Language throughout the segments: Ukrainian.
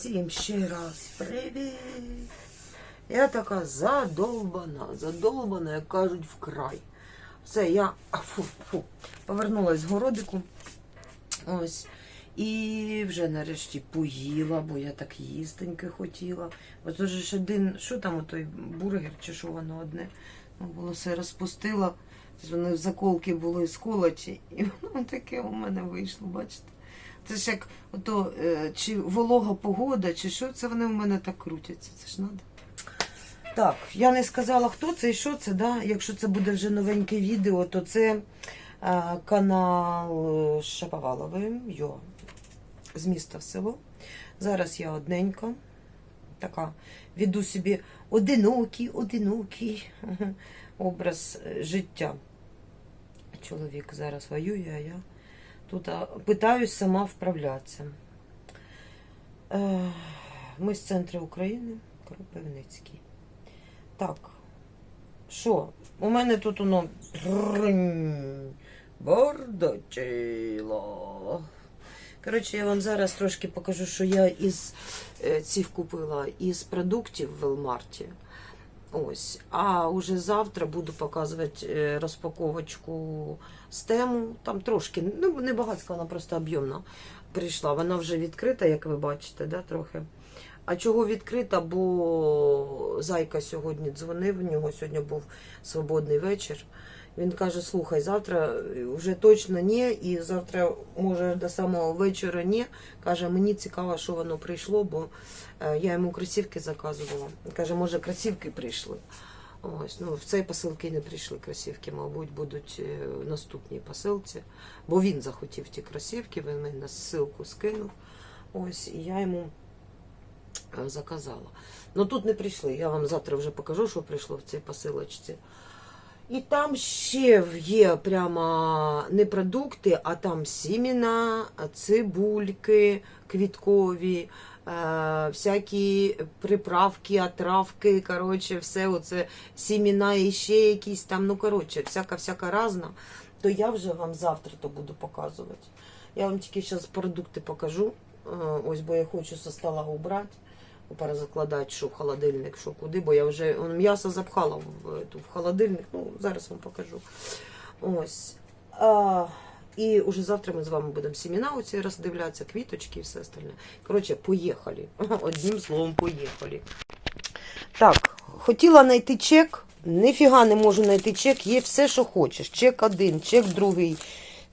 Всім ще раз привіт! Я така задолбана, задолбана, як кажуть, вкрай. Все, я фу, фу, повернулась з городику. Ось. І вже нарешті поїла, бо я так їстеньки хотіла. Ось уже ж один, що там той бургер чи що воно одне. Ну, було все розпустила. Вони в заколки були сколоті, і воно таке у мене вийшло, бачите? Це ж як ото, е, чи волога погода, чи що це вони у мене так крутяться. Це ж треба. Так, я не сказала, хто це і що це, да? якщо це буде вже новеньке відео, то це е, канал е, Шаповалової, йо, з міста в село. Зараз я одненька, така, веду собі одинокий, одинокий образ життя. Чоловік зараз воює, а я тут питаюсь сама вправлятися. Е, Ми з центру України, Кропивницький. Так, що? У мене тут воно бардачило. Коротше, я вам зараз трошки покажу, що я із е, цих купила із продуктів в Велмарті. Ось. А уже завтра буду показувати е, розпаковочку з тему. Там трошки, ну не багатська, вона просто об'ємна прийшла. Вона вже відкрита, як ви бачите, да, трохи. А чого відкрита? Бо зайка сьогодні дзвонив, у нього сьогодні був свободний вечір. Він каже: слухай, завтра вже точно ні, і завтра, може, до самого вечора ні. Каже, мені цікаво, що воно прийшло, бо е, я йому кросівки заказувала. Каже, може, кросівки прийшли. Ось, ну, в цій посилки не прийшли кросівки, мабуть, будуть е, в наступній посилці. Бо він захотів ті кросівки, він мені ссылку скинув. Ось, і я йому е, заказала. Ну тут не прийшли. Я вам завтра вже покажу, що прийшло в цій посилочці. І там ще є прямо не продукти, а там сімена, цибульки квіткові, е, всякі приправки, отравки, коротше, все оце сімена і ще якісь там, ну коротше, всяка-всяка разна. То я вже вам завтра то буду показувати. Я вам тільки зараз продукти покажу. Е, Ось, бо я хочу со стола убрати перезакладати, що в холодильник, що куди, бо я вже м'ясо запхала в, эту, в холодильник. Ну, зараз вам покажу. Ось. А, і уже завтра ми з вами будемо семена оці роздивлятися, квіточки і все остальне. Коротше, поїхали. Одним словом, поїхали. Так, хотіла знайти чек. Ніфіга не можу знайти чек. Є все, що хочеш. Чек один, чек другий,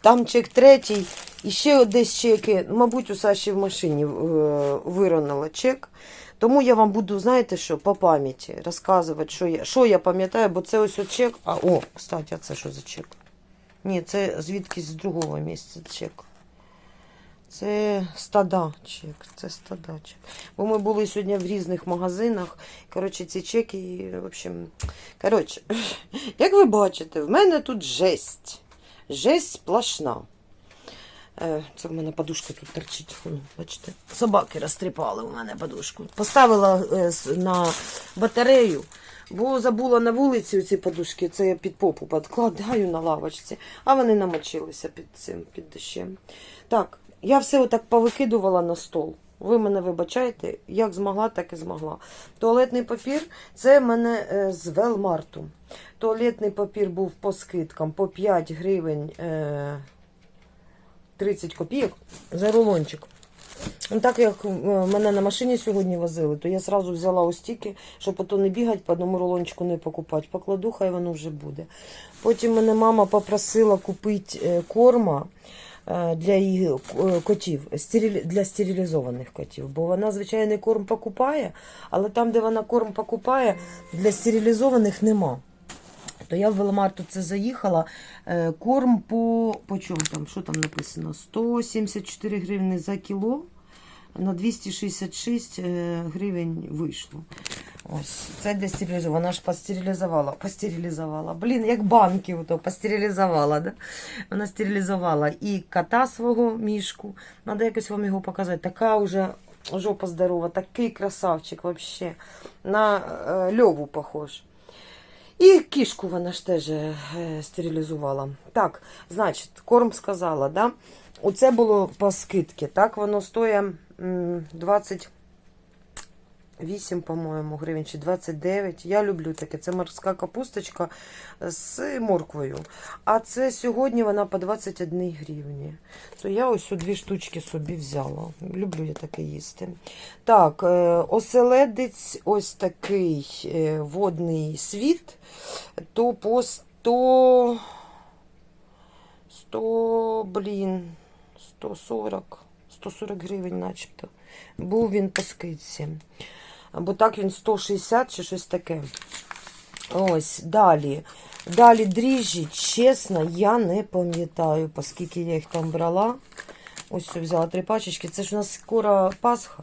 там чек третій. І ще десь чеки, мабуть, у Саші в машині е, виронила чек. Тому я вам буду, знаєте що, по пам'яті розказувати, що я, що я пам'ятаю, бо це ось чек. А, о, кстати, а це що за чек? Ні, це звідкись з другого місця чек. Це стада чек. Це стада чек. Бо ми були сьогодні в різних магазинах. Коротше, ці чеки, в общем. Коротше, як ви бачите, в мене тут жесть. Жесть сплошна. Е, Це в мене подушка тут торчить. Бачите, собаки розтріпали у мене подушку. Поставила е, на батарею, бо забула на вулиці ці подушки. Це я під попу підкладаю на лавочці, а вони намочилися під цим під дощем. Так, я все отак повикидувала на стол. Ви мене вибачаєте, як змогла, так і змогла. Туалетний папір це в мене е, з Велмарту. Туалетний папір був по скидкам по 5 гривень. Е, 30 копійок за рулончик. Так як е, мене на машині сьогодні возили, то я одразу взяла ось стільки, щоб ото не бігати, по одному рулончику не покупати. Покладу, хай воно вже буде. Потім мене мама попросила купити е, корма е, для її котів, для стерилізованих котів. Бо вона звичайний корм покупає, але там, де вона корм покупає, для стерилізованих нема. То я в Веломарту це заїхала. Е, Корм по, по чому там? Що там написано? 174 гривні за кіло. На 266 е, гривень вийшло. Ось, це для. Вона ж постерилізувала. Постерилізувала. Блін, як банки ото, постерилізувала. Да? Вона стерилізувала і кота свого мішку. Надо якось вам його показати. Така вже жопа здорова, такий красавчик вообще. На е, льову похож. І кішку вона ж теж е, стерилізувала. Так, значить, корм сказала, да? Оце було по скидці. Так, воно стоїть м, 20 8, по-моєму, гривень чи 29. Я люблю таке. Це морська капусточка з морквою. А це сьогодні вона по 21 гривні. То я ось дві штучки собі взяла. Люблю я таке їсти. Так, е, оселедець ось такий е, водний світ, то по 100, 100, блін, 140, 140 гривень начебто. Був він по скидці. Бо так він 160 чи щось таке. Ось, далі. Далі дріжджі, чесно, я не пам'ятаю, по скільки я їх там брала. Ось взяла три пачечки. Це ж у нас скоро Пасха,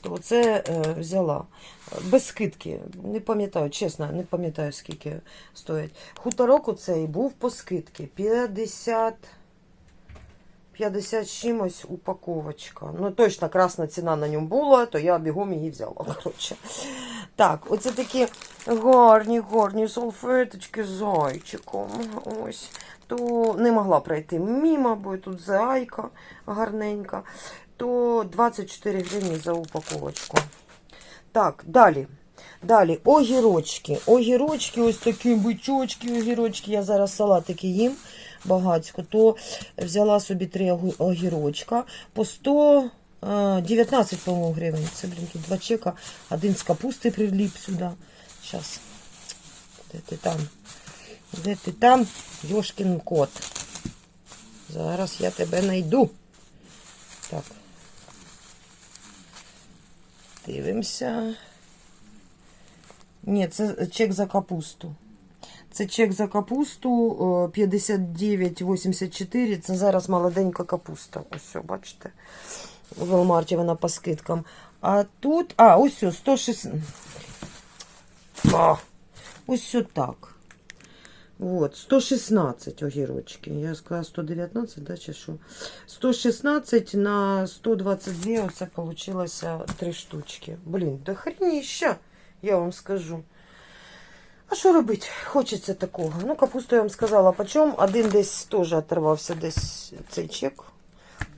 то це е, взяла. Без скидки. Не пам'ятаю, чесно, не пам'ятаю, скільки стоїть. Хуторок оцей був по скидки. 50. 50 чимось упаковочка. Ну, точно красна ціна на ньому була, то я бігом її взяла. Коротше. Так, оце такі гарні, гарні салфеточки з зайчиком. Ось. То не могла пройти мимо, бо тут зайка гарненька. То 24 гривні за упаковочку. Так, далі. Далі огірочки. Огірочки, ось такі бичочки, огірочки. Я зараз салатики їм багацько, то взяла собі три огірочка по 119, по-моєму, гривень. Це, блін, тут два чека. Один з капусти приліп сюди. Зараз. Де ти там? Де ти там? Йошкін кот. Зараз я тебе знайду. Так. Дивимося. Ні, це чек за капусту. Це чек за капусту е, 59,84. Це зараз молоденька капуста. Ось, все, бачите? У Велмарті вона по скидкам. А тут. А, ось все, 106. А, ось все так. Вот, 116 огірочки. Я сказала 119, да, чи що? 116 на 122, оце получилося 3 штучки. Блін, да хрініща, я вам скажу. А що робити? Хочеться такого. Ну, капусту я вам сказала, почем. Один десь теж оторвався десь цей чек.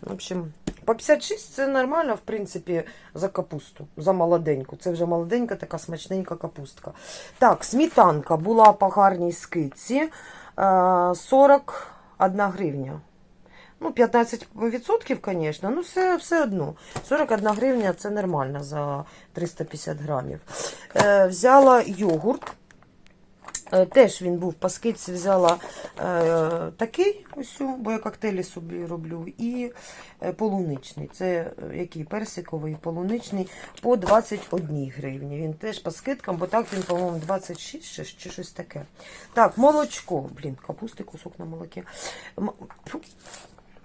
В общем, по 56 це нормально, в принципі, за капусту, за молоденьку. Це вже молоденька, така смачненька капустка. Так, сметанка була по гарній скидці. е, 41 гривня. Ну, 15%, звісно, ну все, все одно. 41 гривня це нормально за 350 грамів. Е, взяла йогурт. Е, Теж він був по взяла е, такий, ось, бо я коктейлі собі роблю, і е, полуничний. Це е, який персиковий полуничний по 21 гривні. Він теж по скидкам, бо так він, по-моєму, 26 чи, щось таке. Так, молочко. Блін, капусти кусок на молокі.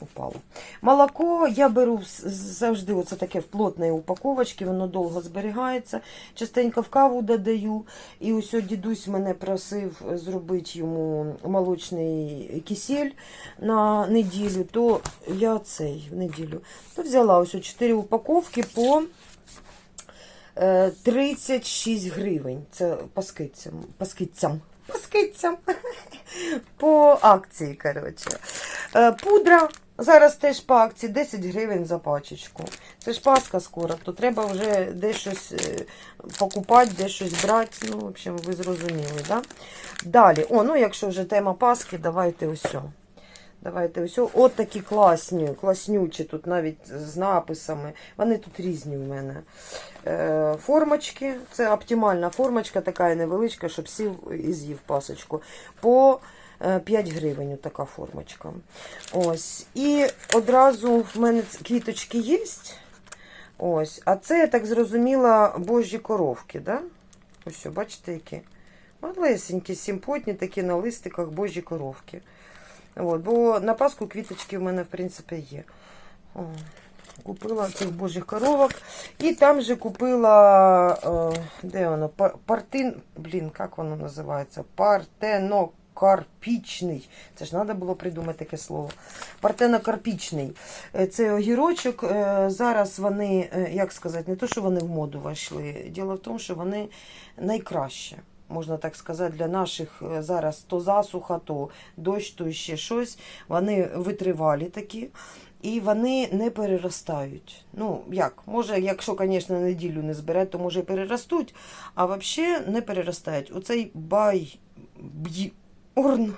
Упало. Молоко я беру завжди оце таке в плотної упаковочці, воно довго зберігається. Частенько в каву додаю. І ось дідусь мене просив зробити йому молочний кисель на неділю, то я цей в неділю. То взяла ось 4 упаковки по е, 36 гривень. Це по скидцям. По скидцям. По скидцям. По акції, коротше. Е, Пудра зараз теж по акції 10 гривень за пачечку. Це ж Пасха скоро, то треба вже десь е, покупати, десь брати. Ну, в общем, ви зрозуміли, да? Далі, о, ну якщо вже тема Пасхи, давайте ось. Давайте ось. От такі класні, класнючі, тут навіть з написами. Вони тут різні в мене. Е, формочки. Це оптимальна формочка, така невеличка, щоб сів і з'їв пасочку. По 5 гривень така формочка. Ось. І одразу в мене квіточки є. Ось. А це, я так зрозуміла, божі коровки. Да? Ось, бачите, які? Малесенькі, симпотні такі на листиках божі коровки. От, бо на Пасху квіточки в мене, в принципі, є. О, купила цих божих коровок. І там же купила, е, де воно? Партин, блін, як воно називається? Партенокарпічний. Це ж треба було придумати таке слово. Партенокарпічний. Е, Це огірочок. Е, Зараз вони, е, як сказати, не то, що вони в моду вийшли. Діло в тому, що вони найкраще. можна так сказати, для наших зараз то засуха, то дощ, то ще щось. Вони витривалі такі. І вони не переростають. Ну, як? Може, якщо, звісно, неділю не збирати, то може і переростуть, а взагалі не переростають. Оцей бай орн.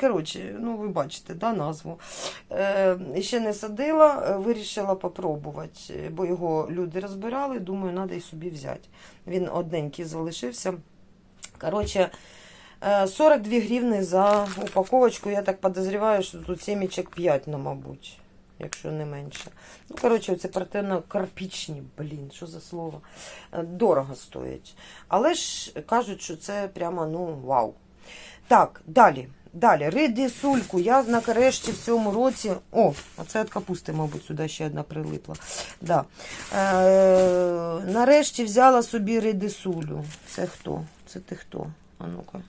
Коротше, ну ви бачите, да, назву. Е, ще не садила, е, вирішила попробувати, е, бо його люди розбирали, думаю, треба і собі взяти. Він одненький залишився. Коротше, е, 42 гривни за упаковочку. Я так подозріваю, що тут сімічок 5, ну, мабуть, якщо не менше. Ну, коротше, це партенно карпічні, блін, що за слово. Е, Дорого стоять. Але ж кажуть, що це прямо, ну, вау. Так, далі. Далі, редисульку. Я нарешті в цьому році. О, оце від капусти, мабуть, сюди ще одна прилипла. Да. Е, нарешті взяла собі редисулю. Це хто? Це ти хто? А ну-ка.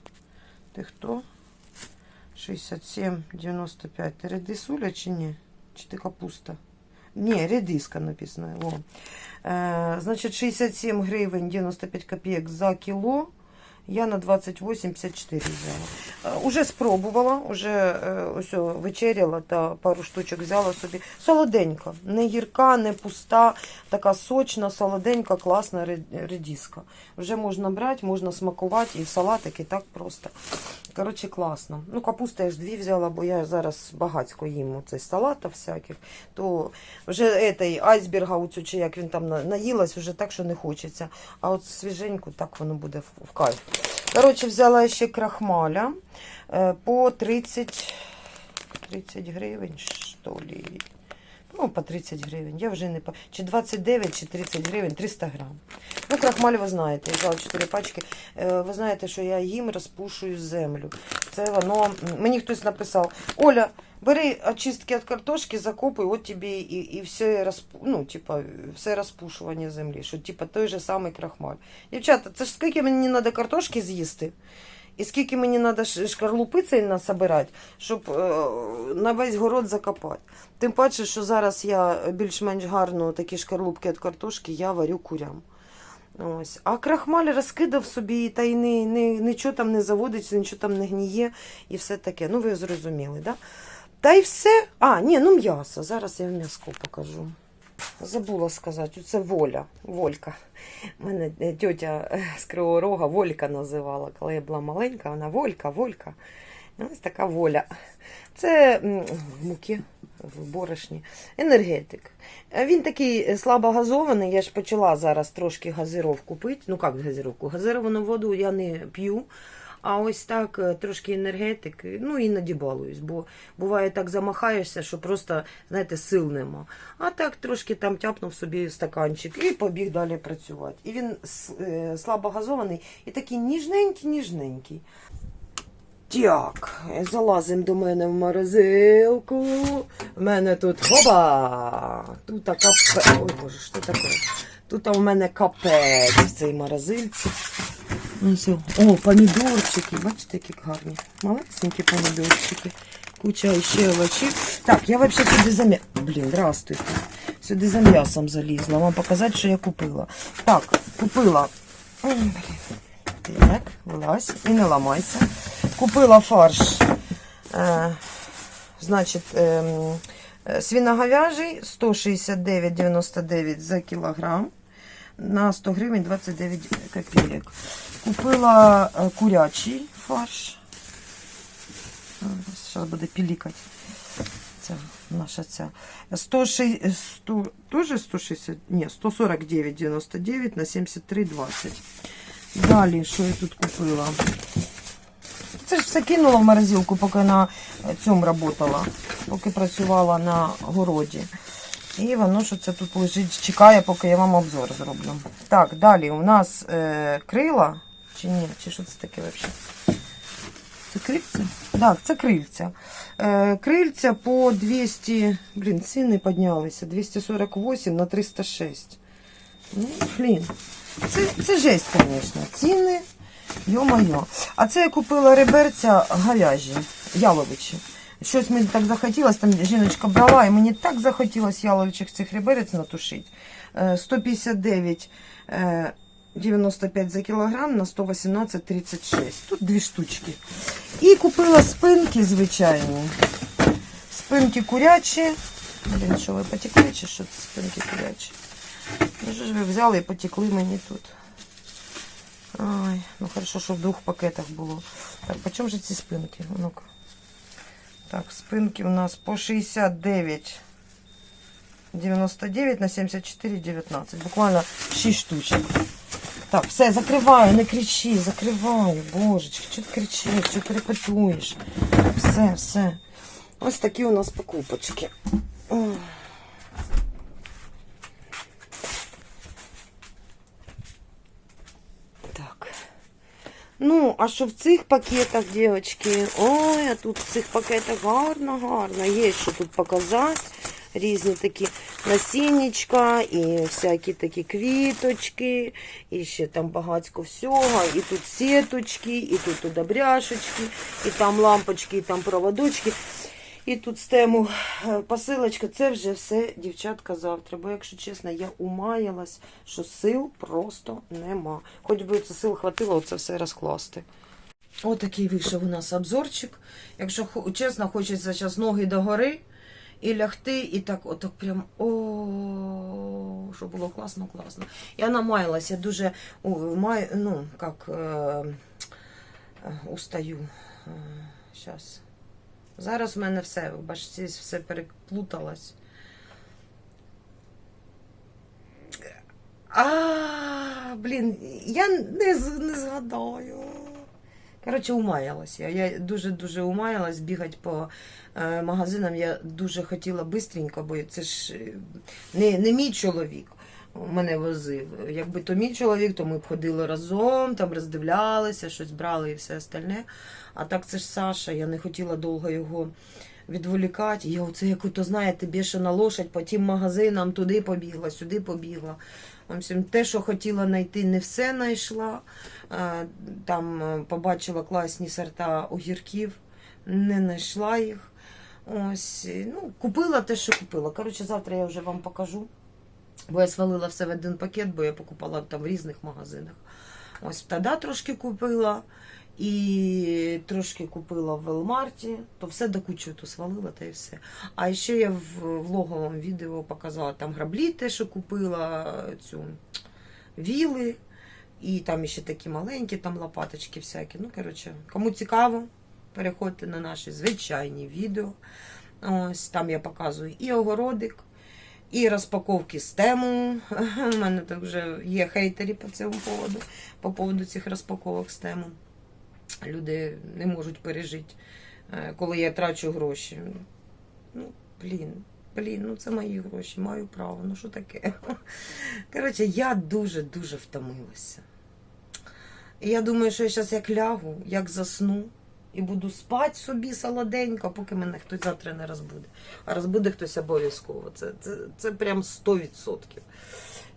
Ти хто? 67, 95. Ти редисуля чи ні? Чи ти капуста? Ні, редиска написано. О. Е, значить, 67 гривень 95 копійок за кіло. Я на 28,54 взяла. Е, Уже спробувала, уже ось вечеряла та пару штучок взяла собі. Солоденька, не гірка, не пуста, така сочна, солоденька, класна ре- редиска. Вже можна брати, можна смакувати і в салатик, і так просто. Коротше, класно. Ну, капусти я ж дві взяла, бо я зараз багацько їм оцей салата всяких. То вже этой айсберга, оцю, чи як він там наїлась, вже так, що не хочеться. А от свіженьку так воно буде в кайф. Коротше, взяла ще крахмаля е, по 30, 30 гривень, що лі. Ну, по 30 гривень. Я вже не по... Чи 29, чи 30 гривень, 300 грам. Ну, крахмаль ви знаєте, я взяла 4 пачки. Е, Ви знаєте, що я їм розпушую землю. Це воно. Мені хтось написав: Оля, бери очистки від картошки, закопуй, от тобі і, і все розпу... ну, типа, все розпушування землі. Що типа той же самий крахмаль. Дівчата, це ж скільки мені треба картошки з'їсти? І скільки мені треба шкарлупи цей насобирати, щоб е, на весь город закопати. Тим паче, що зараз я більш-менш гарно такі шкарлупки від картошки я варю курям. Ось. А крахмаль розкидав собі та й не, не, нічого там не заводиться, нічого там не гніє і все таке. Ну, ви зрозуміли, да? Та й все. А, ні, ну м'ясо. Зараз я м'яско покажу. Забула сказати, це воля. Волька. Мене е, тьотя е, з Кривого Рога Волька називала. Коли я була маленька, вона Волька, Волька. Ось така воля. Це в муки, в борошні. Енергетик. Е, Він такий е, слабо газований. Я ж почала зараз трошки газировку пити. Ну як газировку? Газировану воду я не п'ю. А ось так е, трошки енергетик, е, ну іноді балуюсь, бо буває так замахаєшся, що просто, знаєте, сил нема. А так трошки там тяпнув собі стаканчик і побіг далі працювати. І він е, слабо газований і такий ніжненький-ніжненький. Так, залазимо до мене в морозилку. У мене тут хоба! Тут капець. Ой боже, що таке? Тут у мене капець в цій морозильці. Ну. О, помідорчики. Бачите, які гарні. Малесенькі помідорчики. Куча ще овочів. Так, я взагалі сюди за м'ясом. Блін, здравствуйте. Сюди за м'ясом залізла. Вам показати, що я купила. Так, купила. Так, вилазь і не ламайся. Купила фарш. Е, значить, ем, е, свиноговяжий 169,99 за кілограм. На 100 гривень 29 копійок. Купила е, курячий фарш. Зараз буде пілікати. Це наша ця. 160, 100, тоже 160, ні, 149,99 на 73,20. Далі, що я тут купила? Це ж все кинула в морозилку, поки на цьому працювала, поки працювала на городі. І воно що це тут лежить, чекає, поки я вам обзор зроблю. Так, далі у нас е, крила. Чи ні? Чи що це таке взагалі? Це крильця? Так, це крильця. Е, крильця по 200, блін, ціни піднялися. 248 на 306. Ну, блін. Це, це жесть, звісно. Ціни, йо-моє. А це я купила реберця говяжі, яловичі. Щось мені так захотілося, там жіночка брала, і мені так захотілося яловичих цих реберець натушити. Е, 159 е, 95 за кілограм на 118,36. Тут дві штучки. І купила спинки звичайні. Спинки курячі. Блін, що ви потекли чи що це спинки курячі? Ну що ж ви взяли і потекли мені тут. Ай, ну хорошо, що в двох пакетах було. Так, по чому же ці спинки? Ну-ка. Так, спинки у нас по 69. 99 на 74,19. Буквально 6 штучок. Так, все, закриваю, не кричи, закриваю. Божечки, що ти кричиш, що ти репетуєш? Все, все. Ось такі у нас покупочки. Ой. Так. Ну, а що в цих пакетах, дівчатки? Ой, а тут в цих пакетах гарно, гарно. Є що тут показати. Різні такі насіннячка, і всякі такі квіточки, і ще там багатько всього, і тут сіточки, і тут удобряшечки, і там лампочки, і там проводочки. І тут з тему е, посилочка. Це вже все, дівчатка, завтра. Бо, якщо чесно, я умаялась, що сил просто нема. Хоч би це сил хватило це все розкласти. Отакий вийшов у нас обзорчик. Якщо чесно, хочеться зараз ноги догори і лягти, і так, отак прям о, що було класно, класно. Я намаялась, я дуже ну, як, е, е, устаю. Зараз. Зараз в мене все, бачите, все переплуталось. А, блін, я не, не згадаю. Коротше, умаялась я. Я дуже-дуже умаялась бігати по е, магазинам. Я дуже хотіла бистренько, бо це ж е, не, не мій чоловік мене возив. Якби то мій чоловік, то ми б ходили разом, там роздивлялися, щось брали і все остальне. А так це ж Саша, я не хотіла довго його відволікати. Я оце як то знаєте, бішена лошадь по тим магазинам туди побігла, сюди побігла. В общем, те, що хотіла знайти, не все знайшла. Е, Там е, побачила класні сорта огірків, не знайшла їх. Ось, ну, купила те, що купила. Коротше, завтра я вже вам покажу. Бо я свалила все в один пакет, бо я покупала там в різних магазинах. Ось тоді трошки купила. І трошки купила в Велмарті, то все до кучі то свалила, та і все. А ще я в влоговому відео показала там граблі, те, що купила, цю віли, і там ще такі маленькі, там лопаточки всякі. Ну, коротше, кому цікаво, переходьте на наші звичайні відео. Ось там я показую і огородик, і розпаковки з тему. У мене так вже є хейтері по цьому поводу, по поводу цих розпаковок з тему. Люди не можуть пережити, е, коли я трачу гроші. Ну, блін, блін, ну це мої гроші, маю право. Ну що таке? Коротше, я дуже-дуже втомилася. І я думаю, що я зараз як лягу, як засну, і буду спати собі солоденько, поки мене хтось завтра не розбуде. А розбуде хтось обов'язково. Це, це, це прям 100%.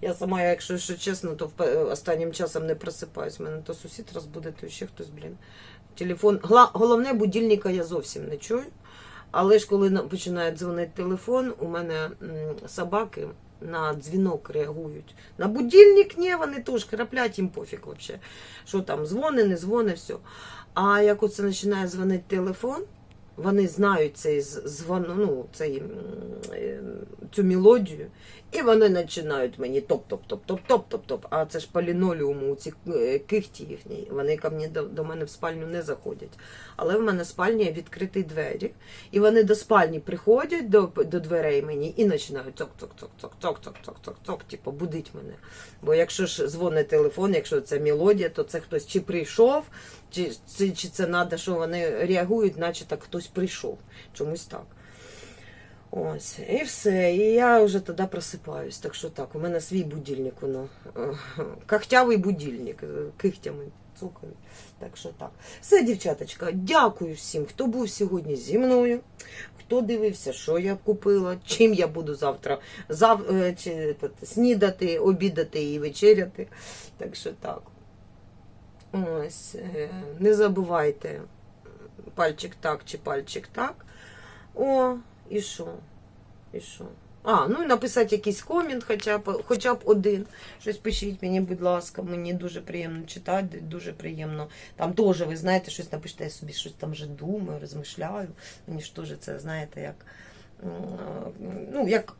Я сама, якщо що чесно, то останнім часом не просипаюсь. Мене то сусід розбуде, то ще хтось, блін. Телефон. Головне, будильника я зовсім не чую. Але ж коли починає дзвонити телефон, у мене собаки на дзвінок реагують. На будильник ні, вони теж краплять, їм пофіг взагалі. Що там, дзвони, не дзвони, все. А як оце починає дзвонити телефон, вони знають цей з- звон, ну, цей, е, цю мелодію, і вони починають мені топ-топ-топ-топ-топ-топ-топ. А це ж по лінолеуму, ці е, кихті їхні. Вони ко мені до, до мене в спальню не заходять. Але в мене спальня відкриті двері. І вони до спальні приходять до, до дверей мені і починають цок-цок-цок-цок-цок-цок-цок-цок, типу, будить мене. Бо якщо ж дзвонить телефон, якщо це мелодія, то це хтось чи прийшов, чи, чи, чи це треба, що вони реагують, наче так хтось прийшов. Чомусь так. Ось, і все. І я вже тоді просипаюсь. Так що так, у мене свій будильник, воно. Когтявий будильник, е, кихтями цукають. Так що так. Все, дівчаточка, дякую всім, хто був сьогодні зі мною, хто дивився, що я купила, чим я буду завтра зав... е, чи, е, снідати, обідати і вечеряти. Так що так. Ось, е, не забувайте пальчик так чи пальчик так. О, і що? І що? А, ну і написати якийсь комент, хоча б, хоча б один. Щось пишіть мені, будь ласка, мені дуже приємно читати, дуже приємно. Там теж, ви знаєте, щось напишете, я собі щось там вже думаю, розмишляю. Мені ж теж це, знаєте, як, ну, як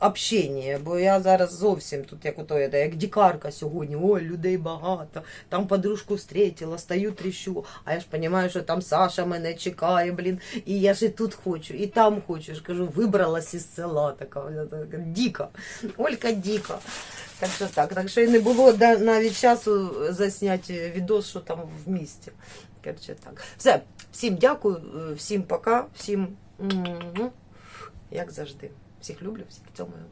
общення, бо я зараз зовсім тут як ото, як дікарка сьогодні, ой, людей багато, там подружку встретила, стою тріщу, а я ж розумію, що там Саша мене чекає, блін, і я ж і тут хочу, і там хочу. Я ж кажу, вибралась із села така, така діка, Олька Діка. Так що так, так що і не було навіть часу засняти відос, що там в місті. Короче, так. Все, всім дякую, всім пока, всім як завжди. Всіх люблю, всіх цьомаю.